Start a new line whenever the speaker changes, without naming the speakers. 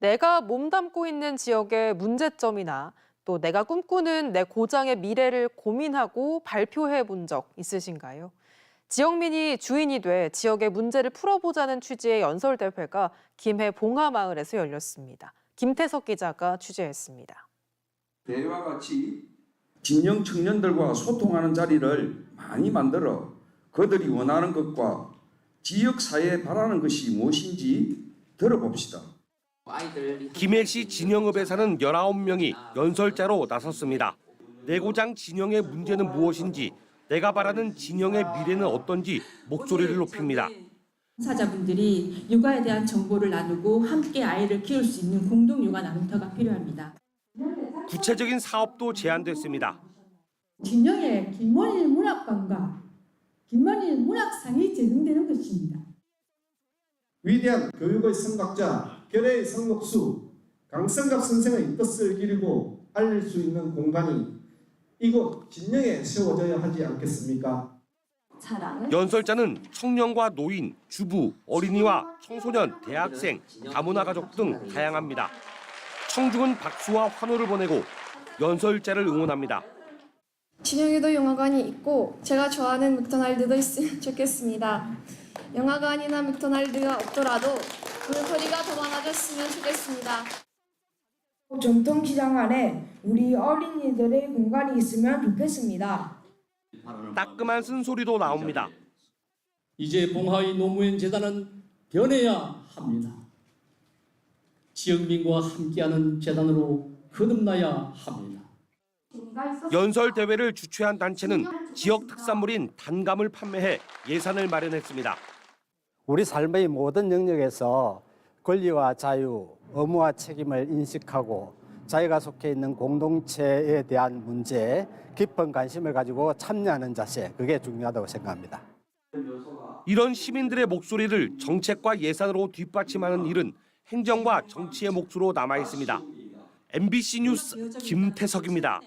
내가 몸담고 있는 지역의 문제점이나 또 내가 꿈꾸는 내 고장의 미래를 고민하고 발표해 본 적 있으신가요? 지역민이 주인이 돼 지역의 문제를 풀어보자는 취지의 연설대회가 김해 봉하마을에서 열렸습니다. 김태석 기자가 취재했습니다.
대회와 같이
진영 청년들과 소통하는 자리를 많이 만들어 그들이 원하는 것과 지역 사회에 바라는 것이 무엇인지 들어봅시다.
김해시 진영읍에 사는 19명이 연설자로 나섰습니다. 내고장 진영의 문제는 무엇인지, 내가 바라는 진영의 미래는 어떤지 목소리를 높입니다.
사자분들이 육아에 대한 정보를 나누고 함께 아이를 키울 수 있는 공동 육아 나눔터가 필요합니다.
구체적인 사업도 제안됐습니다.
진영에 김원일 문학관과 김원일 문학상이 제공되는 것입니다.
위대한 교육의 성각자 결의의 성록수 강성갑 선생의 뜻을 기리고 알릴 수 있는 공간이 이곳 진영에 세워져야 하지 않겠습니까?
연설자는 청년과 노인, 주부, 어린이와 청소년, 대학생, 다문화 가족 등 다양합니다. 청중은 박수와 환호를 보내고 연설자를 응원합니다.
진영에도 영화관이 있고 제가 좋아하는 맥도날드도 있으면 좋겠습니다. 영화관이나 맥도날드가 없더라도 볼거리가 더 많아졌으면 좋겠습니다.
전통시장 안에 우리 어린이들의 공간이 있으면 좋겠습니다.
따끔한 쓴소리도 나옵니다.
이제 봉하의 노무현 재단은 변해야 합니다. 지역민과 함께하는 재단으로 거듭나야 합니다.
연설 대회를 주최한 단체는 지역 특산물인 단감을 판매해 예산을 마련했습니다.
우리 삶의 모든 영역에서 권리와 자유, 의무와 책임을 인식하고 자기가 속해 있는 공동체에 대한 문제에 깊은 관심을 가지고 참여하는 자세, 그게 중요하다고 생각합니다.
이런 시민들의 목소리를 정책과 예산으로 뒷받침하는 일은 행정과 정치의 몫으로 남아 있습니다. MBC 뉴스 김태석입니다.